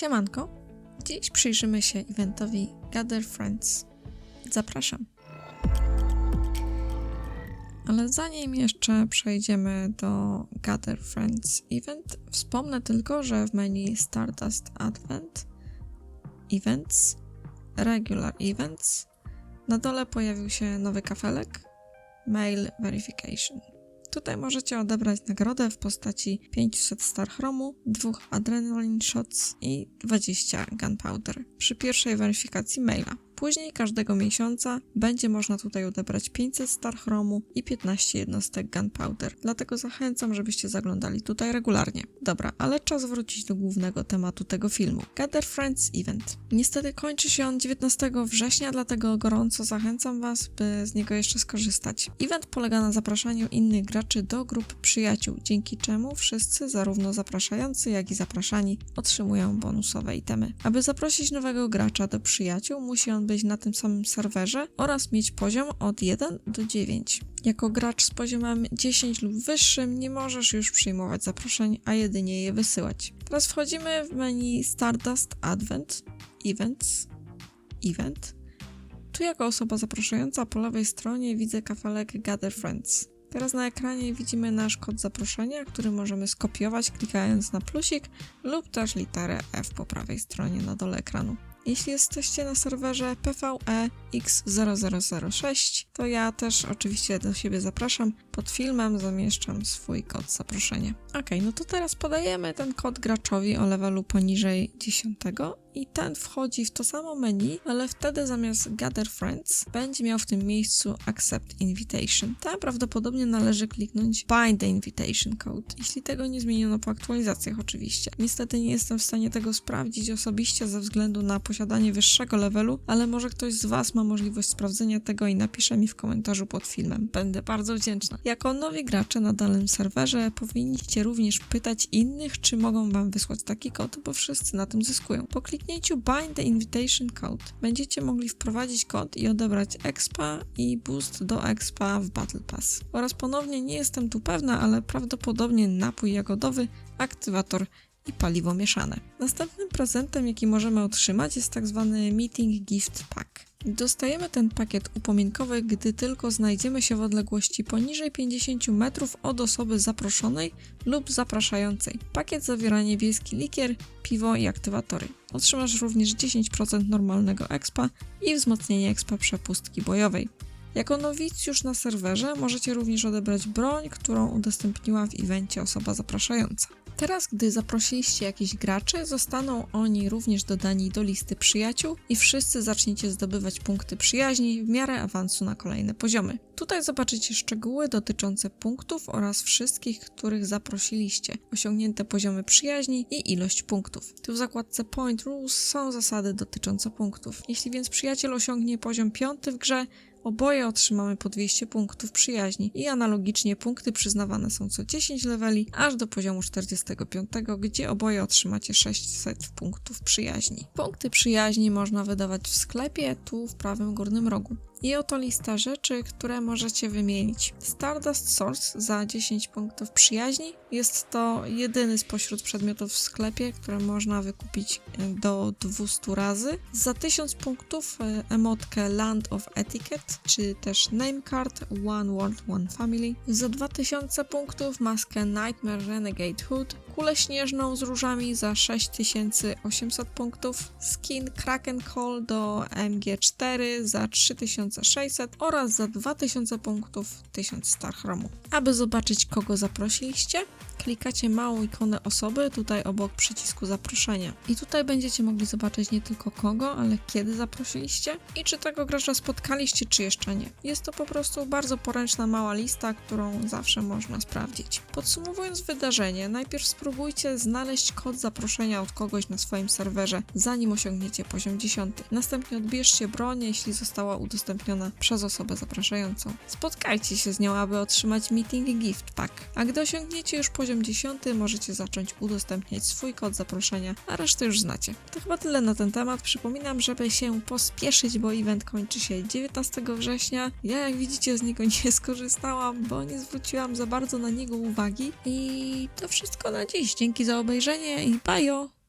Siemanko. Dziś przyjrzymy się eventowi Gather Friends. Zapraszam. Ale zanim jeszcze przejdziemy do Gather Friends Event, wspomnę tylko, że w menu Stardust Advent Events, Regular Events na dole pojawił się nowy kafelek Mail Verification. Tutaj możecie odebrać nagrodę w postaci 500 Star Chromu, 2 Adrenaline Shots i 20 Gunpowder przy pierwszej weryfikacji maila. Później każdego miesiąca będzie można tutaj odebrać 500 Star Chromu i 15 jednostek Gunpowder. Dlatego zachęcam, żebyście zaglądali tutaj regularnie. Dobra, ale czas wrócić do głównego tematu tego filmu. Gather Friends Event. Niestety kończy się on 19 września, dlatego gorąco zachęcam Was, by z niego jeszcze skorzystać. Event polega na zapraszaniu innych graczy do grup przyjaciół, dzięki czemu wszyscy, zarówno zapraszający, jak i zapraszani, otrzymują bonusowe itemy. Aby zaprosić nowego gracza do przyjaciół, musi on być na tym samym serwerze oraz mieć poziom od 1 do 9. Jako gracz z poziomem 10 lub wyższym nie możesz już przyjmować zaproszeń, a jedynie je wysyłać. Teraz wchodzimy w menu Stardust Advent, Events, Event. Tu jako osoba zapraszająca po lewej stronie widzę kafelek Gather Friends. Teraz na ekranie widzimy nasz kod zaproszenia, który możemy skopiować klikając na plusik lub też literę F po prawej stronie na dole ekranu. Jeśli jesteście na serwerze PvE X0006, to ja też oczywiście do siebie zapraszam. Pod filmem zamieszczam swój kod zaproszenia. Ok, no to teraz podajemy ten kod graczowi o levelu poniżej 10 i ten wchodzi w to samo menu, ale wtedy zamiast Gather Friends będzie miał w tym miejscu Accept Invitation. Tam prawdopodobnie należy kliknąć Bind the Invitation Code, jeśli tego nie zmieniono po aktualizacjach oczywiście. Niestety nie jestem w stanie tego sprawdzić osobiście ze względu na posiadanie wyższego levelu, ale może ktoś z Was ma możliwość sprawdzenia tego i napisze mi w komentarzu pod filmem. Będę bardzo wdzięczna. Jako nowi gracze na danym serwerze powinniście również pytać innych, czy mogą Wam wysłać taki kod, bo wszyscy na tym zyskują. Po kliknięciu Bind the Invitation Code będziecie mogli wprowadzić kod i odebrać expa i boost do expa w Battle Pass. Oraz ponownie nie jestem tu pewna, ale prawdopodobnie napój jagodowy, aktywator i paliwo mieszane. Następnym prezentem, jaki możemy otrzymać, jest tak zwany Meeting Gift Pack. Dostajemy ten pakiet upominkowy, gdy tylko znajdziemy się w odległości poniżej 50 metrów od osoby zaproszonej lub zapraszającej. Pakiet zawiera niebieski likier, piwo i aktywatory. Otrzymasz również 10% normalnego expa i wzmocnienie expa przepustki bojowej. Jako nowicjusz na serwerze możecie również odebrać broń, którą udostępniła w evencie osoba zapraszająca. Teraz, gdy zaprosiliście jakichś graczy, zostaną oni również dodani do listy przyjaciół i wszyscy zaczniecie zdobywać punkty przyjaźni w miarę awansu na kolejne poziomy. Tutaj zobaczycie szczegóły dotyczące punktów oraz wszystkich, których zaprosiliście, osiągnięte poziomy przyjaźni i ilość punktów. Tu w zakładce Point Rules są zasady dotyczące punktów. Jeśli więc przyjaciel osiągnie poziom 5 w grze, Oboje otrzymamy po 200 punktów przyjaźni i analogicznie punkty przyznawane są co 10 leveli, aż do poziomu 45, gdzie oboje otrzymacie 600 punktów przyjaźni. Punkty przyjaźni można wydawać w sklepie, tu w prawym górnym rogu. I oto lista rzeczy, które możecie wymienić. Stardust Source za 10 punktów przyjaźni. Jest to jedyny spośród przedmiotów w sklepie, które można wykupić do 200 razy. Za 1000 punktów e, emotkę Land of Etiquette, czy też Name Card One World, One Family. Za 2000 punktów maskę Nightmare Renegade Hood. Kulę śnieżną z różami za 6800 punktów. Skin Kraken Call do MG4 za 3000 2600 oraz za 2000 punktów 1000 Star Chromu. Aby zobaczyć kogo zaprosiliście, klikacie małą ikonę osoby tutaj obok przycisku zaproszenia. I tutaj będziecie mogli zobaczyć nie tylko kogo, ale kiedy zaprosiliście i czy tego gracza spotkaliście, czy jeszcze nie. Jest to po prostu bardzo poręczna mała lista, którą zawsze można sprawdzić. Podsumowując wydarzenie, najpierw spróbujcie znaleźć kod zaproszenia od kogoś na swoim serwerze, zanim osiągniecie poziom 10. Następnie odbierzcie broń, jeśli została udostępniona przez osobę zapraszającą. Spotkajcie się z nią, aby otrzymać meeting gift pack. A gdy osiągniecie już poziom poziom 10 możecie zacząć udostępniać swój kod zaproszenia, a resztę już znacie. To chyba tyle na ten temat. Przypominam, żeby się pospieszyć, bo event kończy się 19 września. Ja jak widzicie z niego nie skorzystałam, bo nie zwróciłam za bardzo na niego uwagi. I to wszystko na dziś. Dzięki za obejrzenie i bajo!